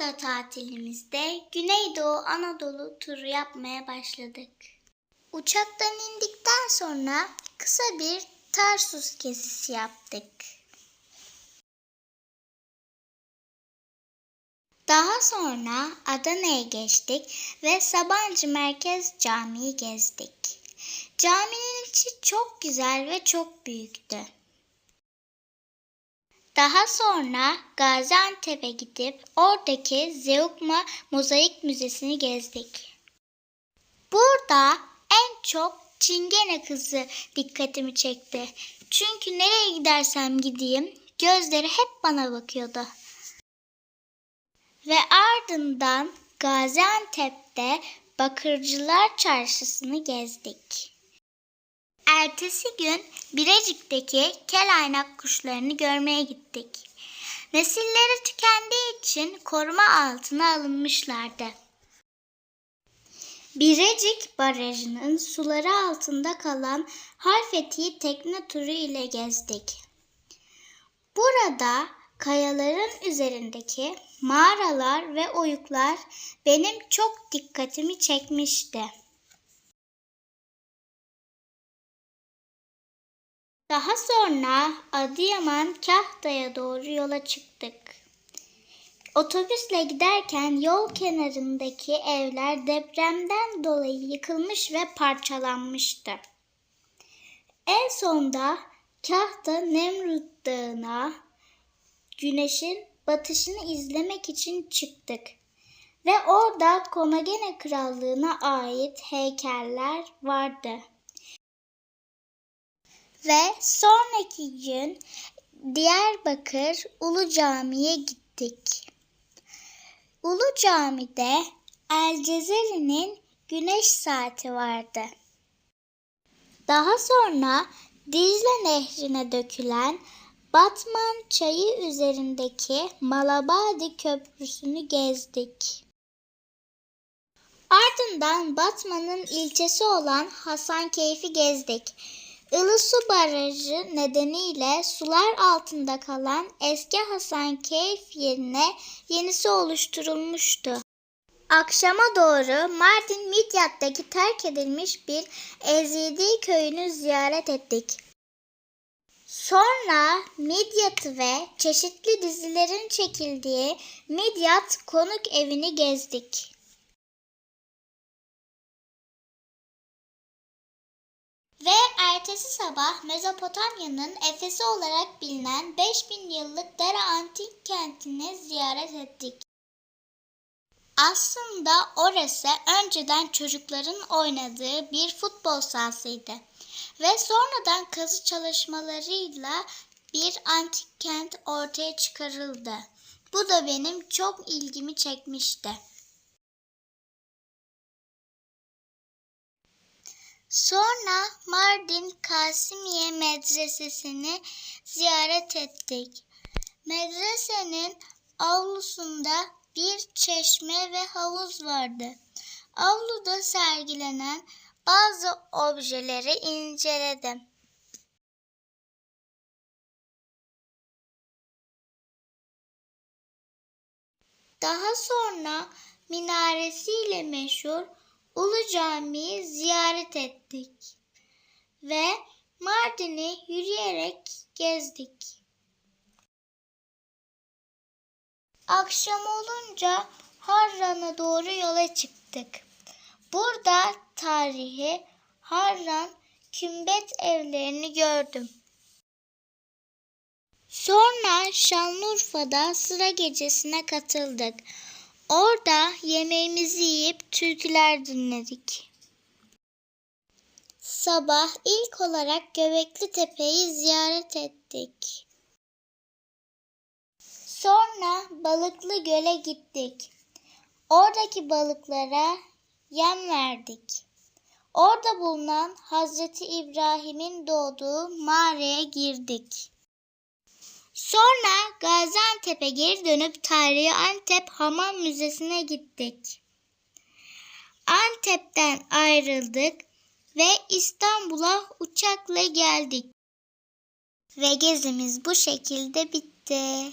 hafta tatilimizde Güneydoğu Anadolu turu yapmaya başladık. Uçaktan indikten sonra kısa bir Tarsus gezisi yaptık. Daha sonra Adana'ya geçtik ve Sabancı Merkez Camii'yi gezdik. Caminin içi çok güzel ve çok büyüktü. Daha sonra Gaziantep'e gidip oradaki Zeugma Mozaik Müzesi'ni gezdik. Burada en çok Çingene kızı dikkatimi çekti. Çünkü nereye gidersem gideyim gözleri hep bana bakıyordu. Ve ardından Gaziantep'te Bakırcılar Çarşısı'nı gezdik. Ertesi gün Birecik'teki kel aynak kuşlarını görmeye gittik. Nesilleri tükendiği için koruma altına alınmışlardı. Birecik Barajı'nın suları altında kalan Harfeti tekne turu ile gezdik. Burada kayaların üzerindeki mağaralar ve oyuklar benim çok dikkatimi çekmişti. Daha sonra Adıyaman Kahta'ya doğru yola çıktık. Otobüsle giderken yol kenarındaki evler depremden dolayı yıkılmış ve parçalanmıştı. En sonda Kahta Nemrut Dağı'na güneşin batışını izlemek için çıktık. Ve orada Komagene Krallığı'na ait heykeller vardı. Ve sonraki gün Diyarbakır Ulu Cami'ye gittik. Ulu Cami'de El Cezeri'nin güneş saati vardı. Daha sonra Dicle Nehri'ne dökülen Batman çayı üzerindeki Malabadi Köprüsü'nü gezdik. Ardından Batman'ın ilçesi olan Hasankeyf'i gezdik. Ilısu Barajı nedeniyle sular altında kalan eski Hasankeyf yerine yenisi oluşturulmuştu. Akşama doğru Mardin Midyat'taki terk edilmiş bir Ezidi köyünü ziyaret ettik. Sonra Midyat'ı ve çeşitli dizilerin çekildiği Midyat konuk evini gezdik. Ve ertesi sabah Mezopotamya'nın Efes'i olarak bilinen 5000 yıllık Dera Antik kentini ziyaret ettik. Aslında orası önceden çocukların oynadığı bir futbol sahasıydı ve sonradan kazı çalışmalarıyla bir antik kent ortaya çıkarıldı. Bu da benim çok ilgimi çekmişti. Sonra Mardin Kasimiye Medresesi'ni ziyaret ettik. Medresenin avlusunda bir çeşme ve havuz vardı. Avluda sergilenen bazı objeleri inceledim. Daha sonra minaresiyle meşhur Ulu Cami'yi ziyaret ettik ve Mardin'i yürüyerek gezdik. Akşam olunca Harran'a doğru yola çıktık. Burada tarihi Harran kümbet evlerini gördüm. Sonra Şanlıurfa'da sıra gecesine katıldık. Orada yemeğimizi yiyip türküler dinledik. Sabah ilk olarak Göbekli Tepe'yi ziyaret ettik. Sonra Balıklı Göl'e gittik. Oradaki balıklara yem verdik. Orada bulunan Hazreti İbrahim'in doğduğu mağaraya girdik. Sonra Gaziantep'e geri dönüp tarihi Antep Hamam Müzesi'ne gittik. Antep'ten ayrıldık ve İstanbul'a uçakla geldik. Ve gezimiz bu şekilde bitti.